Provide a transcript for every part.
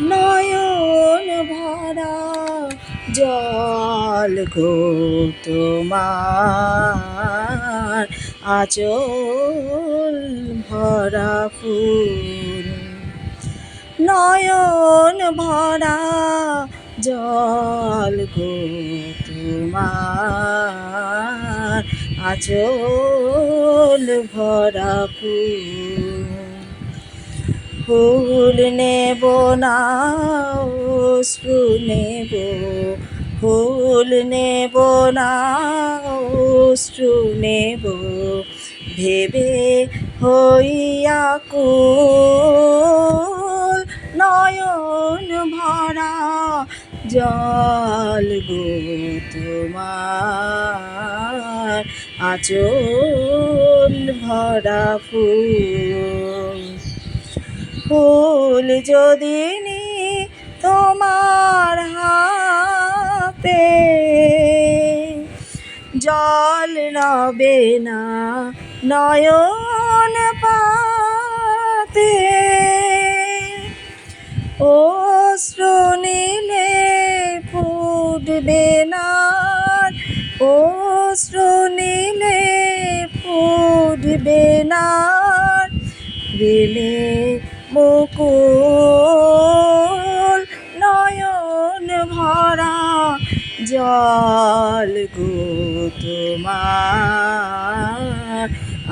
নয়ন ভরা জল গো তোমার, আচল ভরা ফুল। নয়ন ভরা জল গো তোমার, আচল ভরা ফুল। ফুল নেব না, অশ্রু নেব। ফুল নেব না, অশ্রু নেব। ভেবে হইয়া কুল নয়ন ভরা জল গো তোমার আচল ভরা ফুল। ফুল যদি নি তোমার হাতে, জল নবে না নয়ন পাতে। ও শ্রুনিলে ফুটবে না ও শ্রুনিলে ফুটবে না। প্রেমে মুকুল নয়ন ভরা জল গো তোমার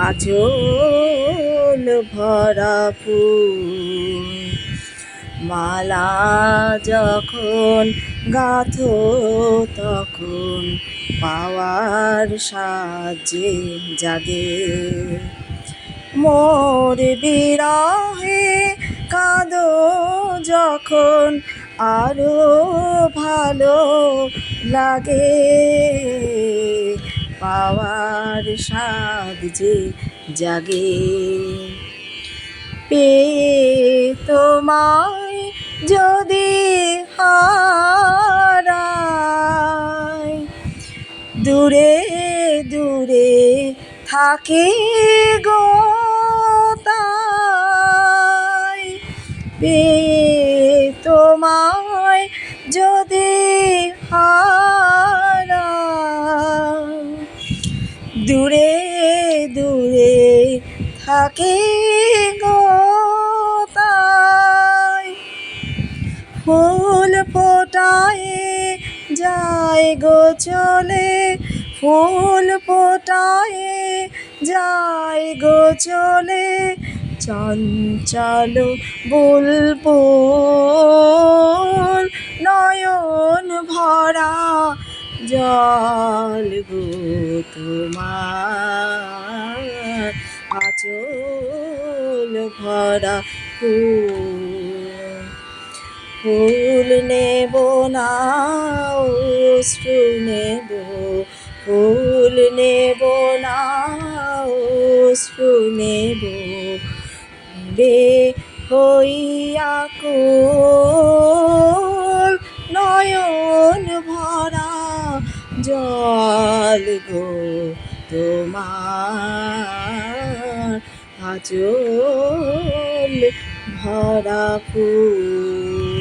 আচল ভরা ফুল। মালা যখন গাথো তখন পাওয়ার সাজে জাগে। মোর বিরহে কাঁদো যখন আরও ভালো লাগে। পাওয়ার স্বাদ যে জাগে। পেয়ে তোমায় যদি হারাই, দূরে দূরে থাকে গো। পেয়ে তোমায় যদি দূরে দূরে থাকে গো ফুল ফোটায় যায় গো চলে, ফুল ফোটায় যায় গো চলে চঞ্চল বুলবুল নয়ন ভরা জল গো তোমার। আচল ভরা ফুল ফুল নেব না, অশ্রু নেব। ফুল নেব না, অশ্রু নেব। বে হইয়া নয়ন ভরা জল গো তোমার। আচল ভরা ফুল।